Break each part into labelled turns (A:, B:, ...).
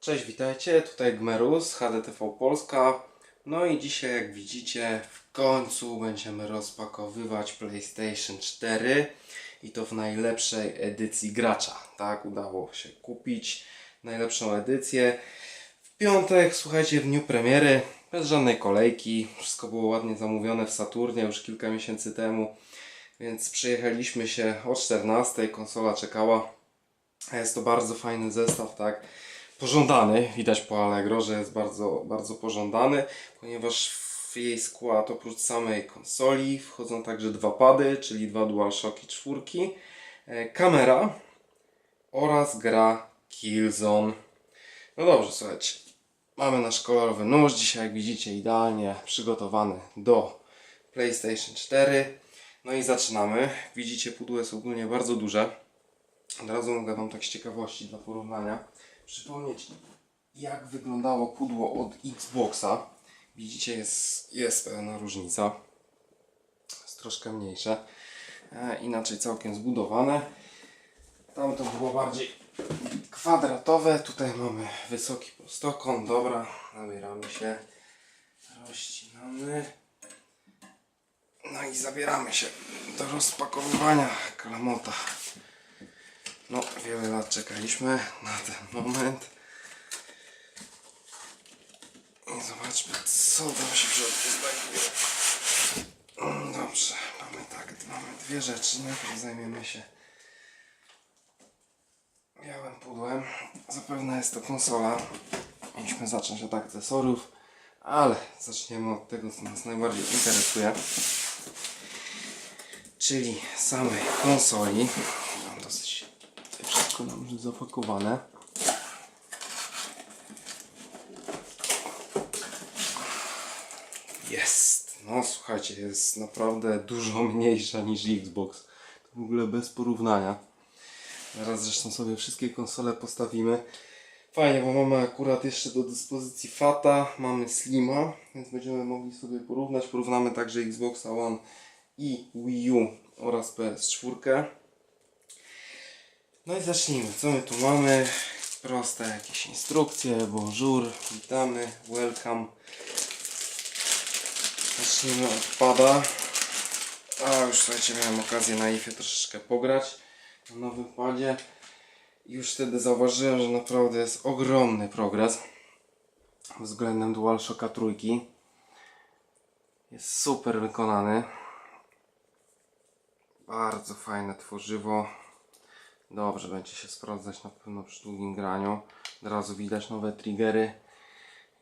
A: Cześć, witajcie, tutaj Gmerus, HDTV Polska. No i dzisiaj, jak widzicie, w końcu będziemy rozpakowywać PlayStation 4 i to w najlepszej edycji gracza. Tak, udało się kupić najlepszą edycję. W piątek, słuchajcie, w dniu premiery, bez żadnej kolejki, wszystko było ładnie zamówione w Saturnie już kilka miesięcy temu, więc przyjechaliśmy się o 14, konsola czekała. Jest to bardzo fajny zestaw, tak? Pożądany, widać po Allegro, że jest bardzo, bardzo pożądany, ponieważ w jej skład oprócz samej konsoli wchodzą także dwa pady, czyli dwa DualShocki czwórki, e, kamera oraz gra Killzone. No dobrze, słuchajcie, mamy nasz kolorowy nóż, dzisiaj jak widzicie idealnie przygotowany do PlayStation 4. No i zaczynamy. Widzicie, pudło jest ogólnie bardzo duże. Od razu mogę Wam tak z ciekawości dla porównania przypomnieć, jak wyglądało pudło od Xboxa. Widzicie, jest, jest pewna różnica. Jest troszkę mniejsze. E, inaczej całkiem zbudowane. Tam to było bardziej kwadratowe. Tutaj mamy wysoki prostokąt. Dobra, zabieramy się. Rozcinamy. No i zabieramy się do rozpakowywania klamota. No, wiele lat czekaliśmy na ten moment. I zobaczmy, co tam się w środku znajduje. Mm, Dobrze, mamy tak, mamy dwie rzeczy. Najpierw zajmiemy się białym pudłem. Zapewne jest to konsola. Mieliśmy zacząć od akcesoriów, ale zaczniemy od tego, co nas najbardziej interesuje. Czyli samej konsoli. Wszystko nam już zapakowane. Jest. No słuchajcie, jest naprawdę dużo mniejsza niż Xbox. To w ogóle bez porównania. Zaraz zresztą sobie wszystkie konsole postawimy. Fajnie, bo mamy akurat jeszcze do dyspozycji Fata, mamy Slima, więc będziemy mogli sobie porównać. Porównamy także Xboxa One i Wii U oraz PS4. No i zacznijmy. Co my tu mamy? Proste jakieś instrukcje. Bonjour, witamy, welcome. Zacznijmy od pada. A już słuchajcie, miałem okazję na IFie troszeczkę pograć na nowym padzie. Już wtedy zauważyłem, że naprawdę jest ogromny progres względem DualShocka trójki. Jest super wykonany. Bardzo fajne tworzywo. Dobrze będzie się sprawdzać na pewno przy długim graniu. Od razu widać nowe triggery.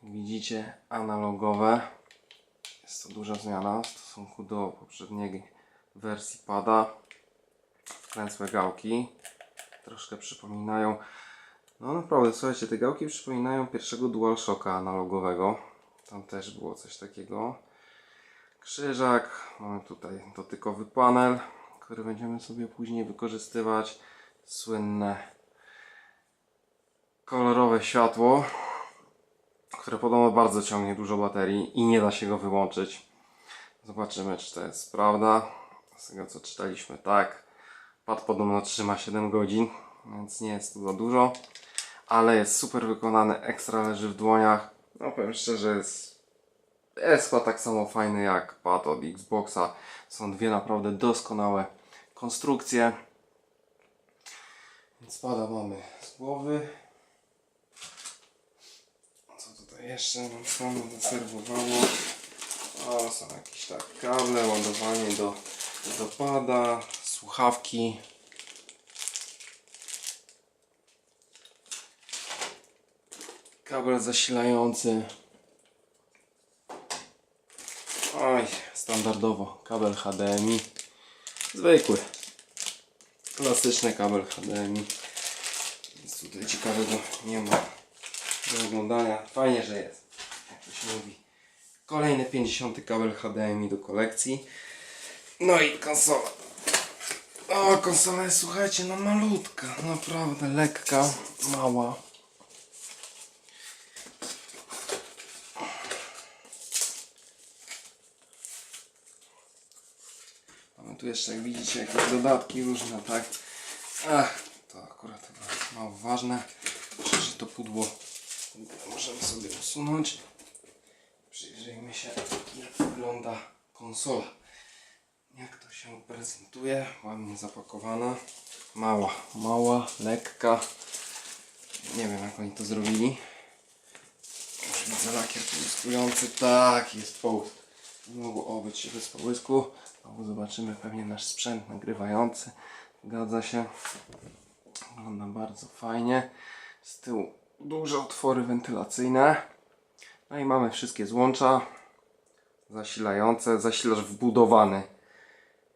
A: Widzicie, analogowe. Jest to duża zmiana w stosunku do poprzedniej wersji pada. Wklęsłe gałki. Troszkę przypominają. No naprawdę, słuchajcie, te gałki przypominają pierwszego DualShocka analogowego. Tam też było coś takiego. Krzyżak. Mamy tutaj dotykowy panel, który będziemy sobie później wykorzystywać słynne kolorowe światło, które podobno bardzo ciągnie dużo baterii i nie da się go wyłączyć. Zobaczymy, czy to jest prawda. Z tego co czytaliśmy, tak. Pad podobno trzyma 7 godzin, więc nie jest to za dużo, ale jest super wykonany, ekstra leży w dłoniach. No powiem szczerze, jest, chyba tak samo fajny jak pad od Xboxa. Są dwie naprawdę doskonałe konstrukcje. Więc pada mamy z głowy. Co tutaj jeszcze nam samo zaserwowało? O, są jakieś tak kable, ładowanie do, do pada, słuchawki. Kabel zasilający. Oj, standardowo kabel HDMI. Zwykły. Klasyczny kabel HDMI. Nic tutaj ciekawego nie ma do oglądania. Fajnie, że jest. Jak to się mówi. Kolejny 50 kabel HDMI do kolekcji. No i konsola. O, konsola jest, słuchajcie, no malutka. Naprawdę lekka, mała. Mamy tu jeszcze, jak widzicie, jakieś dodatki różne, tak? Ach, to akurat mało ważne. Myślę, że to pudło Możemy sobie usunąć. Przyjrzyjmy się, jak wygląda konsola. Jak to się prezentuje? Ładnie zapakowana. Mała, mała, lekka. Nie wiem, jak oni to zrobili. Już widzę lakier połyskujący. Tak, jest połysk. Nie mogło obyć się bez połysku. Znowu zobaczymy pewnie nasz sprzęt nagrywający. Zgadza się. Wygląda bardzo fajnie. Z tyłu duże otwory wentylacyjne. No i mamy wszystkie złącza zasilające, zasilacz wbudowany.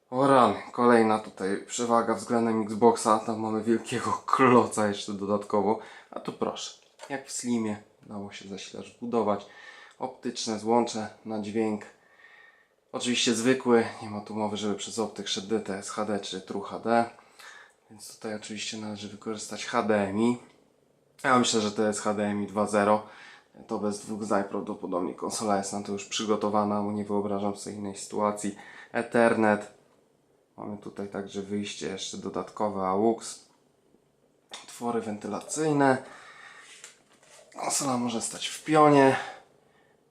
A: O rany, kolejna tutaj przewaga względem Xboxa. Tam mamy wielkiego kloca jeszcze dodatkowo. A tu proszę, jak w Slimie dało się zasilacz wbudować. Optyczne złącze na dźwięk. Oczywiście zwykły, nie ma tu mowy, żeby przez optyk szedł DTS HD czy True HD. Więc tutaj oczywiście należy wykorzystać HDMI. Ja myślę, że to jest HDMI 2.0. To bez dwóch zdań prawdopodobnie konsola jest na to już przygotowana, bo nie wyobrażam sobie innej sytuacji. Ethernet. Mamy tutaj także wyjście jeszcze dodatkowe AUX. Otwory wentylacyjne. Konsola może stać w pionie.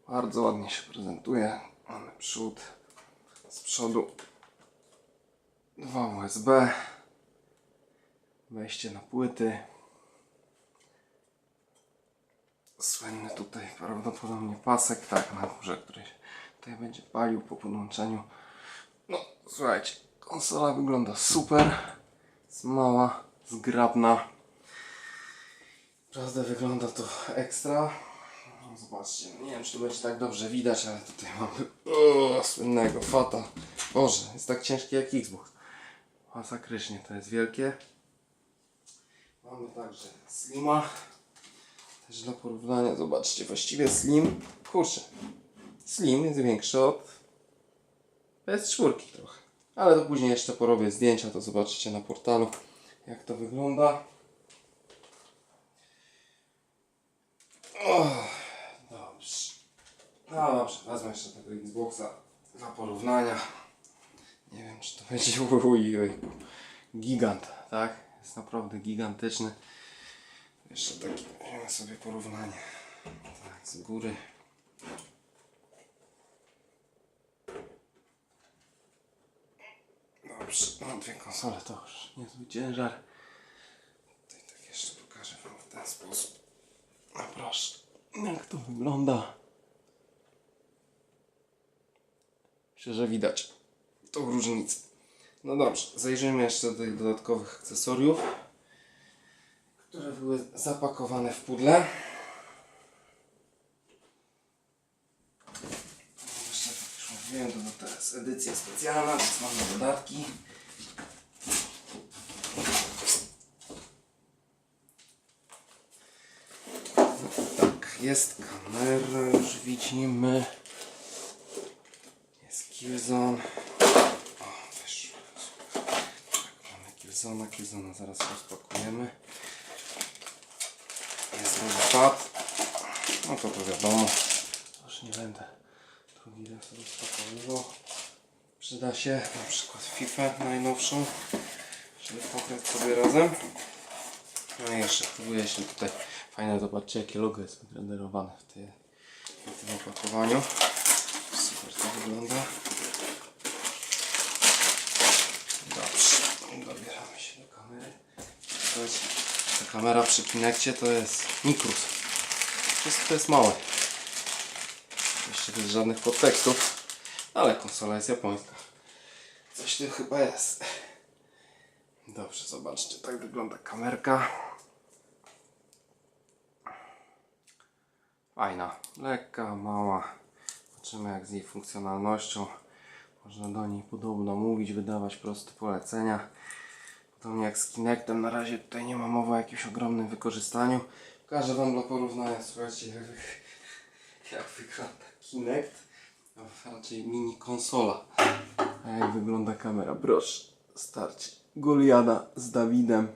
A: Bardzo ładnie się prezentuje. Mamy przód. Z przodu dwa USB. Wejście na płyty. Słynny tutaj prawdopodobnie pasek, tak, na górze, który się tutaj będzie palił po podłączeniu. No, słuchajcie, konsola wygląda super. Jest mała, zgrabna. Prawda, wygląda to ekstra. No, Zobaczcie, nie wiem, czy to będzie tak dobrze widać, ale tutaj mamy o, słynnego fata. Boże, jest tak ciężki jak Xbox. Masakrycznie, to jest wielkie. Mamy także Slima. Też dla porównania, zobaczcie, właściwie Slim, kurczę, Slim jest większy od PS4 trochę. Ale to później jeszcze porobię zdjęcia, to zobaczycie na portalu, jak to wygląda. O, dobrze. No dobrze, wezmę jeszcze tego Xboxa dla porównania. Nie wiem, czy to będzie ujej, gigant, tak? Jest naprawdę gigantyczny. Jeszcze taki, weźmiemy sobie porównanie. Tak, z góry. Dobrze, no dwie konsole to już niezły ciężar. Tutaj tak jeszcze pokażę Wam w ten sposób. No proszę, jak to wygląda. Myślę, że widać tą różnicę. No dobrze, zajrzyjmy jeszcze do tych dodatkowych akcesoriów które były zapakowane w pudle. Jeszcze tak już mówiłem, to teraz edycja specjalna, więc mamy dodatki. Tak, jest kamera, już widzimy. Jest Killzone. O, wyszło. Tak, mamy Killzona, Killzona zaraz rozpakujemy. Jest mój pad. No to to wiadomo. Już nie będę drugi raz rozpakowywał. Przyda się na przykład FIFA najnowszą, żeby pograć sobie razem. No i jeszcze próbuję się tutaj. Fajne, zobaczcie jakie logo jest wyrenderowane w, w tym opakowaniu. Super to wygląda. Dobrze, dobieramy się do kamery. To jest, ta kamera przy Kinectie to jest Mikrus. Wszystko jest małe. Jeszcze bez żadnych podtekstów. Ale konsola jest japońska. Coś tu chyba jest. Dobrze, zobaczcie, tak wygląda kamerka. Fajna, lekka, mała. Zobaczymy jak z jej funkcjonalnością można do niej podobno mówić, wydawać proste polecenia. Podobnie jak z Kinectem, na razie tutaj nie ma mowy o jakimś ogromnym wykorzystaniu. Pokażę Wam dla porównania, słuchajcie, jak, wy- jak wygląda Kinect, a raczej mini konsola. A jak wygląda kamera, proszę, starcie. Goliada z Dawidem.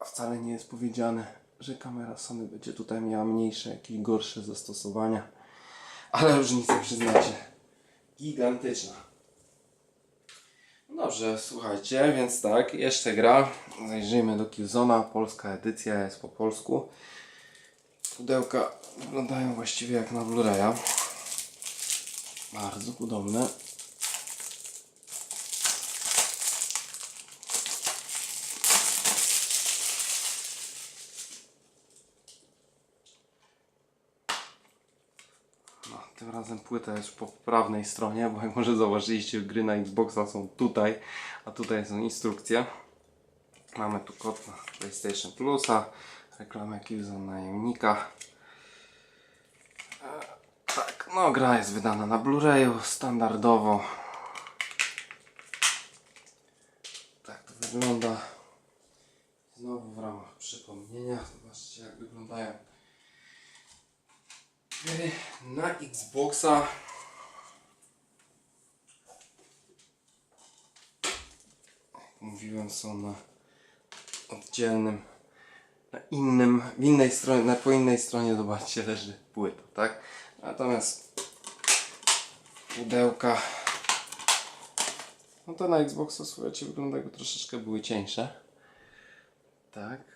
A: A wcale nie jest powiedziane, że kamera Sony będzie tutaj miała mniejsze, jakieś gorsze zastosowania. Ale różnicę przyznacie. Gigantyczna. Dobrze, słuchajcie, więc tak, jeszcze gra. Zajrzyjmy do Killzona. Polska edycja jest po polsku. Pudełka wyglądają właściwie jak na Blu-raya. Bardzo podobne. Tym razem płyta jest po prawnej stronie, bo jak może zauważyliście, gry na Xboxa są tutaj, a tutaj są instrukcje. Mamy tu kod na PlayStation Plusa, reklamę Killzone na Unika. E, Tak, no gra jest wydana na Blu-rayu standardowo. Tak to wygląda. Znowu w ramach przypomnienia, zobaczcie jak wyglądają na Xboxa. Jak mówiłem, są na oddzielnym, na innym, w innej stronie, na, po innej stronie, zobaczcie, leży płyta, tak? Natomiast pudełka, no to na Xboxa, słuchajcie, wygląda troszeczkę były cieńsze. Tak.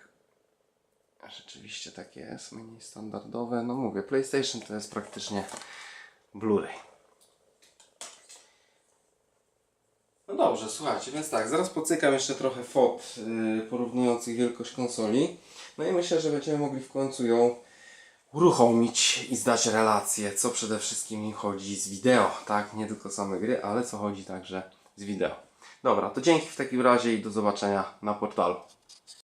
A: Rzeczywiście tak jest, menu standardowe. No mówię, PlayStation to jest praktycznie Blu-ray. No dobrze, słuchajcie, więc tak, zaraz pocykam jeszcze trochę fot yy, porównujących wielkość konsoli. No i myślę, że będziemy mogli w końcu ją uruchomić i zdać relację, co przede wszystkim im chodzi z wideo, tak? Nie tylko same gry, ale co chodzi także z wideo. Dobra, to dzięki w takim razie i do zobaczenia na portalu.